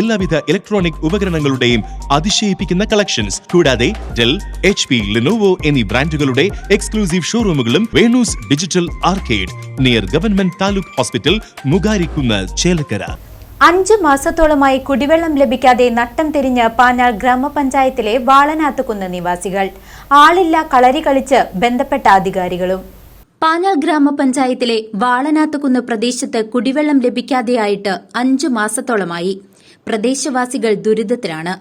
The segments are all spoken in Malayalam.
എല്ലാവിധ ഇലക്ട്രോണിക് ഉപകരണങ്ങളുടെയും അതിശയിപ്പിക്കുന്ന കളക്ഷൻസ് കൂടാതെ ഡെൽ എച്ച് പി ലിനോവോ എന്നീ ബ്രാൻഡുകളുടെ exclusive ഷോറൂമുകളും Venu's digital arcade near government taluk hospital Mugarikkunnu Chelakkara. അഞ്ച് മാസത്തോളമായി കുടിവെള്ളം ലഭിക്കാതെ നട്ടം തിരിഞ്ഞ് പാഞ്ഞാൾ ഗ്രാമപഞ്ചായത്തിലെ വാളനാത്തുകുന്ന് നിവാസികൾ. ആളില്ല കളരി കളിച്ച് ബന്ധപ്പെട്ട അധികാരികളും. പാഞ്ഞാൾ ഗ്രാമപഞ്ചായത്തിലെ വാളനാത്തുകുന്ന് പ്രദേശത്ത് കുടിവെള്ളം ലഭിക്കാതെയായിട്ട് അഞ്ചു മാസത്തോളമായി. പ്രദേശവാസികൾ ദുരിതത്തിലാണ്.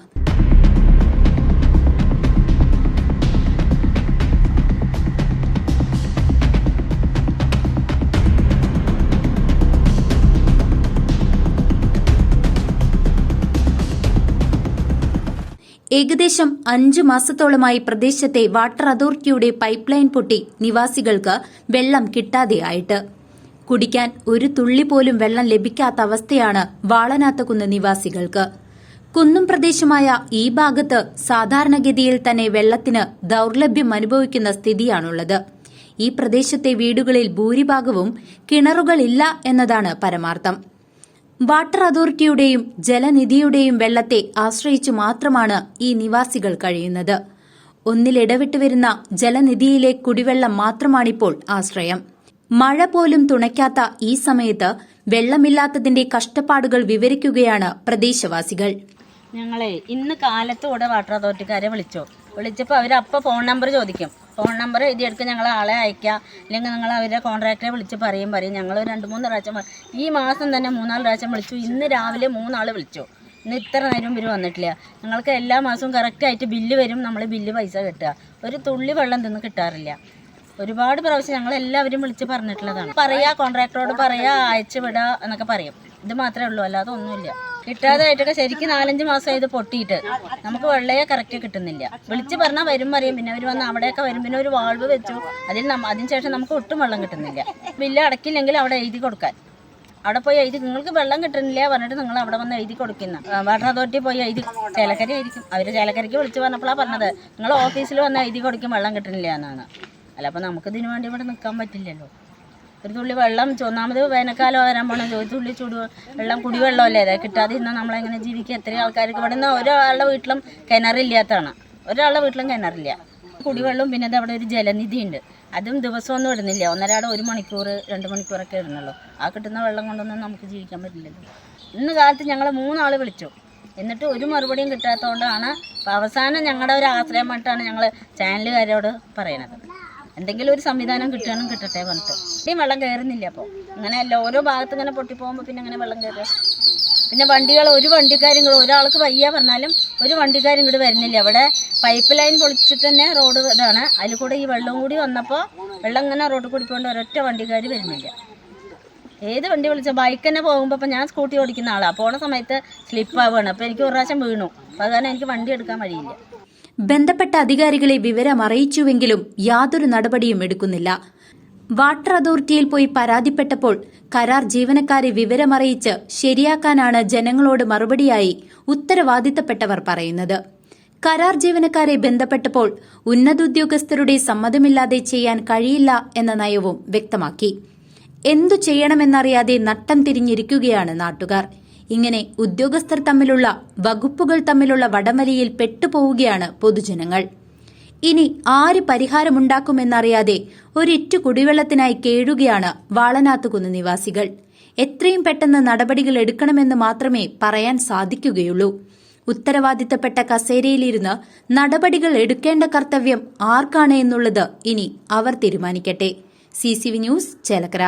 ഏകദേശം അഞ്ചു മാസത്തോളമായി പ്രദേശത്തെ വാട്ടർ അതോറിറ്റിയുടെ പൈപ്പ് ലൈൻ പൊട്ടി നിവാസികൾക്ക് വെള്ളം കിട്ടാതെയായിട്ട്. കുടിക്കാൻ ഒരു തുള്ളി പോലും വെള്ളം ലഭിക്കാത്ത അവസ്ഥയാണ് വാളനാത്തകുന്ന് നിവാസികൾക്ക്. കുന്നും പ്രദേശമായ ഈ ഭാഗത്ത് സാധാരണഗതിയിൽ തന്നെ വെള്ളത്തിന് ദൌർലഭ്യം അനുഭവിക്കുന്ന സ്ഥിതിയാണുള്ളത്. ഈ പ്രദേശത്തെ വീടുകളിൽ ഭൂരിഭാഗവും കിണറുകളില്ല എന്നതാണ് പരമാർത്ഥം. വാട്ടർ അതോറിറ്റിയുടെയും ജലനിധിയുടെയും വെള്ളത്തെ ആശ്രയിച്ചു മാത്രമാണ് ഈ നിവാസികൾ കഴിയുന്നത്. ഒന്നിലിടവിട്ട് വരുന്ന ജലനിധിയിലെ കുടിവെള്ളം മാത്രമാണിപ്പോൾ ആശ്രയം. മഴ പോലും തുണയ്ക്കാത്ത ഈ സമയത്ത് വെള്ളമില്ലാത്തതിന്റെ കഷ്ടപ്പാടുകൾ വിവരിക്കുകയാണ് പ്രദേശവാസികൾ. ഞങ്ങളെ ഇന്ന് കാലത്ത് കൂടെ വാട്ടർ അതോറിറ്റിക്കാരെ വിളിച്ചോ. വിളിച്ചപ്പോൾ അവർ അപ്പോൾ ഫോൺ നമ്പർ ചോദിക്കും. ഫോൺ നമ്പർ എഴുതിയെടുക്കുക ഞങ്ങൾ ആളെ അയക്കുക അല്ലെങ്കിൽ നിങ്ങൾ അവരുടെ കോൺട്രാക്ടറെ വിളിച്ച് പറയും പറയും. ഞങ്ങൾ രണ്ട് മൂന്ന് പ്രാവശ്യം ഈ മാസം തന്നെ മൂന്നാൽ പ്രാവശ്യം വിളിച്ചു. ഇന്ന് രാവിലെ മൂന്നാൾ വിളിച്ചു. ഇന്ന് ഇത്ര നേരം ഇവർ വന്നിട്ടില്ല. ഞങ്ങൾക്ക് എല്ലാ മാസവും കറക്റ്റായിട്ട് ബില്ല് വരും. നമ്മൾ ബില്ല് പൈസ കിട്ടുക. ഒരു തുള്ളി വെള്ളം തിന്ന് കിട്ടാറില്ല. ഒരുപാട് പ്രാവശ്യം ഞങ്ങൾ എല്ലാവരും വിളിച്ച് പറഞ്ഞിട്ടുള്ളതാണ്. പറയാ കോൺട്രാക്ടറോട് പറയാ അയച്ചു വിടുക എന്നൊക്കെ പറയും. ഇത് മാത്രമേ ഉള്ളൂ അല്ലാതെ ഒന്നുമില്ല. കിട്ടാതായിട്ടൊക്കെ ശരിക്കും നാലഞ്ച് മാസം ഇത് പൊട്ടിയിട്ട് നമുക്ക് വെള്ളയെ കറക്റ്റ് കിട്ടുന്നില്ല. വിളിച്ച് പറഞ്ഞാൽ വരും പറയും. പിന്നെ അവർ വന്ന് അവിടെയൊക്കെ വരും. പിന്നെ ഒരു വാൾവ് വെച്ചു. അതിൽ അതിന് അതിനുശേഷം നമുക്ക് ഒട്ടും വെള്ളം കിട്ടുന്നില്ല. ബില്ല് അടക്കില്ലെങ്കിൽ അവിടെ എഴുതി കൊടുക്കാൻ. അവിടെ പോയി എഴുതി നിങ്ങൾക്ക് വെള്ളം കിട്ടുന്നില്ല? പറഞ്ഞിട്ട് നിങ്ങൾ അവിടെ വന്ന് എഴുതി കൊടുക്കുന്ന. വാട്ടർ അതോറിറ്റി പോയി എഴുതി. ചേലക്കര ആയിരിക്കും. അവർ ചേലക്കരയ്ക്ക് വിളിച്ച് പറഞ്ഞപ്പോഴാണ് പറഞ്ഞത് നിങ്ങൾ ഓഫീസിൽ വന്ന് എഴുതി കൊടുക്കും വെള്ളം കിട്ടുന്നില്ല എന്നാണ്. അല്ല നമുക്ക് ഇതിനു വേണ്ടി ഇവിടെ നിൽക്കാൻ പറ്റില്ലല്ലോ. ഒരു തുള്ളി വെള്ളം ഒന്നാമത് വേനൽക്കാലം വരാൻ പോകണം ഒരു തുള്ളി ചൂട് വെള്ളം കുടിവെള്ളമല്ലേ അതെ കിട്ടാതെ ഇന്ന് നമ്മളെങ്ങനെ ജീവിക്കുക എത്ര ആൾക്കാർക്ക് ഇവിടെ നിന്ന് ഒരാളുടെ വീട്ടിലും കിണറില്ലാത്തതാണ്. ഒരാളുടെ വീട്ടിലും കിണറില്ല. കുടിവെള്ളവും പിന്നെ അവിടെ ഒരു ജലനിധി ഉണ്ട് അതും ദിവസമൊന്നും ഇടുന്നില്ല. ഒന്നരാടെ ഒരു മണിക്കൂർ രണ്ട് മണിക്കൂറൊക്കെ ഇടുന്നുള്ളൂ. ആ കിട്ടുന്ന വെള്ളം കൊണ്ടൊന്നും നമുക്ക് ജീവിക്കാൻ പറ്റില്ലല്ലോ. ഇന്ന് കാലത്ത് ഞങ്ങൾ മൂന്നാൾ വിളിച്ചു. എന്നിട്ട് ഒരു മറുപടിയും കിട്ടാത്തതുകൊണ്ടാണ് അവസാനം ഞങ്ങളുടെ ഒരു ആശ്രയമായിട്ടാണ് ഞങ്ങൾ ചാനലുകാരോട് പറയണത്. എന്തെങ്കിലും ഒരു സംവിധാനം കിട്ടണം കിട്ടട്ടെ പറഞ്ഞിട്ട്. ഇനിയും വെള്ളം കയറുന്നില്ല അപ്പോൾ അങ്ങനെയല്ല ഓരോ ഭാഗത്ത് ഇങ്ങനെ പൊട്ടിപ്പോകുമ്പോൾ പിന്നെ അങ്ങനെ വെള്ളം കയറുക. പിന്നെ വണ്ടികൾ ഒരു വണ്ടിക്കാരും ഒരാൾക്ക് വയ്യ പറഞ്ഞാലും ഒരു വണ്ടിക്കാരും ഇങ്ങോട്ട് വരുന്നില്ല. അവിടെ പൈപ്പ് ലൈൻ പൊളിച്ചിട്ട് തന്നെ റോഡ് ഇതാണ്. അതിൽ കൂടെ ഈ വെള്ളം കൂടി വന്നപ്പോൾ വെള്ളം ഇങ്ങനെ റോഡിൽ കൂടി പോകേണ്ട ഒരൊറ്റ വണ്ടിക്കാർ വരുന്നില്ല. ഏത് വണ്ടി വിളിച്ചാൽ ബൈക്ക് തന്നെ പോകുമ്പോൾ ഇപ്പം ഞാൻ സ്കൂട്ടി ഓടിക്കുന്ന ആളാണ് പോണ സമയത്ത് സ്ലിപ്പ് ആവുകയാണ് അപ്പോൾ എനിക്ക് ഒരു പ്രാവശ്യം വീണു. അപ്പോൾ അതുകാരണം എനിക്ക് വണ്ടി എടുക്കാൻ വഴിയില്ല. ബന്ധപ്പെട്ട അധികാരികളെ വിവരം അറിയിച്ചുവെങ്കിലും യാതൊരു നടപടിയും എടുക്കുന്നില്ല. വാട്ടർ അതോറിറ്റിയിൽ പോയി പരാതിപ്പെട്ടപ്പോൾ കരാർ ജീവനക്കാരെ വിവരമറിയിച്ച് ശരിയാക്കാനാണ് ജനങ്ങളോട് മറുപടിയായി ഉത്തരവാദിത്തപ്പെട്ടവർ പറയുന്നത്. കരാർ ജീവനക്കാരെ ബന്ധപ്പെട്ടപ്പോൾ ഉന്നതോദ്യോഗസ്ഥരുടെ സമ്മതമില്ലാതെ ചെയ്യാൻ കഴിയില്ല എന്ന നയവും വ്യക്തമാക്കി. എന്തു ചെയ്യണമെന്നറിയാതെ നട്ടം തിരിഞ്ഞിരിക്കുകയാണ് നാട്ടുകാർ. ഇങ്ങനെ ഉദ്യോഗസ്ഥർ തമ്മിലുള്ള വകുപ്പുകൾ തമ്മിലുള്ള വടമലിയിൽ പെട്ടുപോവുകയാണ് പൊതുജനങ്ങൾ. ഇനി ആര് പരിഹാരമുണ്ടാക്കുമെന്നറിയാതെ ഒരിറ്റു കുടിവെള്ളത്തിനായി കേഴുകയാണ് വാളനാത്തുകുന്ന് നിവാസികൾ. എത്രയും പെട്ടെന്ന് നടപടികൾ എടുക്കണമെന്ന് മാത്രമേ പറയാൻ സാധിക്കുകയുള്ളൂ. ഉത്തരവാദിത്തപ്പെട്ട കസേരയിലിരുന്ന് നടപടികൾ എടുക്കേണ്ട കർത്തവ്യം ആർക്കാണ് എന്നുള്ളത് ഇനി അവർ തീരുമാനിക്കട്ടെ. C news Chelakkara.